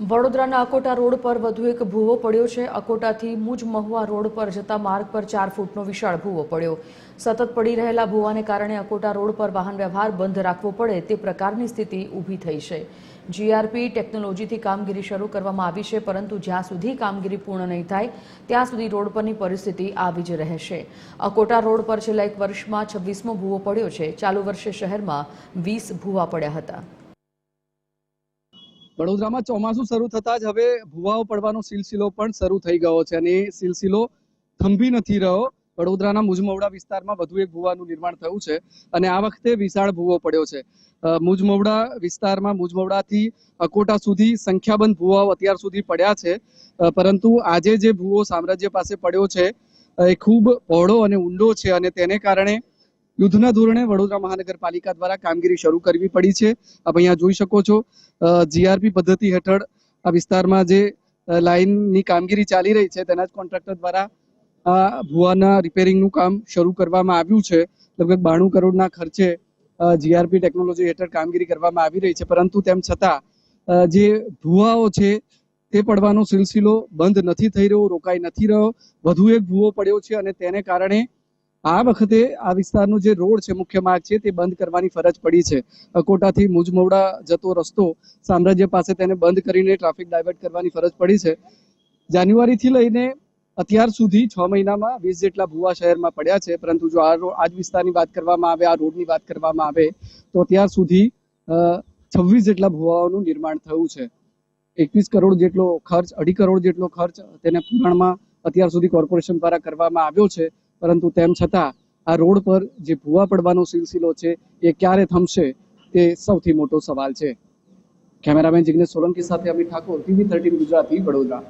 વડોદરાના અકોટા રોડ પર વધુ એક ભૂવો પડ્યો છે. અકોટાથી મુજ મહુવા રોડ પર જતા માર્ગ પર ચાર ફૂટનો વિશાળ ભૂવો પડ્યો. સતત પડી રહેલા ભૂવાને કારણે અકોટા રોડ પર વાહન વ્યવહાર બંધ રાખવો પડે તે પ્રકારની સ્થિતિ ઊભી થઈ છે. જીઆરપી ટેકનોલોજીથી કામગીરી શરૂ કરવામાં આવી છે, પરંતુ જ્યાં સુધી કામગીરી પૂર્ણ નહીં થાય, ત્યાં સુધી રોડ પરની પરિસ્થિતિ આવી જ રહેશે. અકોટા રોડ પર છેલ્લા એક વર્ષમાં છવ્વીસમો ભૂવો પડ્યો છે. ચાલુ વર્ષે શહેરમાં વીસ ભૂવા પડ્યા હતા. વડોદરામાં ચોમાસું શરૂ થતાં જ હવે ભૂવાઓ પડવાનો સિલસિલો પણ શરૂ થઈ ગયો છે અને સિલસિલો થંભી નથી રહ્યો. વડોદરાના મુજમવડા વિસ્તારમાં વધુ એક ભૂવાનું નિર્માણ થયું છે અને આ વખતે વિશાળ ભૂવો પડ્યો છે. મુજમવડા વિસ્તારમાં મુજમવડાથી અકોટા સુધી સંખ્યાબંધ ભૂવાઓ અત્યાર સુધી પડ્યા છે. પરંતુ આજે જે ભૂવો સામ્રાજ્ય પાસે પડ્યો છે, એ ખૂબ પહોળો અને ઊંડો છે અને તેને કારણે યુદ્ધના ધોરણે વડોદરા મહાનગરપાલિકા દ્વારા કામગીરી શરૂ કરવી પડી છે. આપ અહીંયા જોઈ શકો છો જીઆરપી પદ્ધતિ હેઠળ આ વિસ્તારમાં જે લાઇનની કામગીરી ચાલી રહી છે, તેના જ કોન્ટ્રાક્ટર દ્વારા આ ભુવાના રિપેરિંગનું કામ શરૂ કરવામાં આવ્યું છે. લગભગ બાણું કરોડના ખર્ચે જીઆરપી ટેકનોલોજી હેઠળ કામગીરી કરવામાં આવી રહી છે. પરંતુ તેમ છતાં જે ભુવાઓ છે, તે પડવાનો સિલસિલો બંધ નથી થઈ રહ્યો, રોકાઈ નથી રહ્યો. વધુ એક ભૂવો પડ્યો છે અને તેને કારણે આ વખતે આ વિસ્તારનો જે રોડ છે, મુખ્ય માર્ગ છે, તે બંધ કરવાની ફરજ પડી છે. અકોટાથી મુજમવડા જતો રસ્તો સામ્રાજ્ય પાસે તેને બંધ કરીને ટ્રાફિક ડાયવર્ટ કરવાની ફરજ પડી છે. જાન્યુઆરીથી લઈને અત્યાર સુધી છ મહિનામાં વીસ જેટલા ભૂવા શહેરમાં પડ્યા છે, પરંતુ જો આ આજ વિસ્તારની વાત કરવામાં આવે, આ રોડની વાત કરવામાં આવે, તો અત્યાર સુધી છવ્વીસ જેટલા ભૂવાઓનું નિર્માણ થયું છે. એકવીસ કરોડ જેટલો ખર્ચ, અઢી કરોડ જેટલો ખર્ચ તેને પુરાણમાં અત્યાર સુધી કોર્પોરેશન દ્વારા કરવામાં આવ્યો છે. પરંતુ તેમ છતાં, આ રોડ પર જે ભૂવા પડવાનો સિલસિલો છે, એ ક્યારે થમશે, તે સૌથી મોટો સવાલ છે. કેમેરામેન જિગ્નેશ સોલંકી સાથે અમિત ઠાકોર ટીવી થર્ટીન ગુજરાતી, વડોદરા.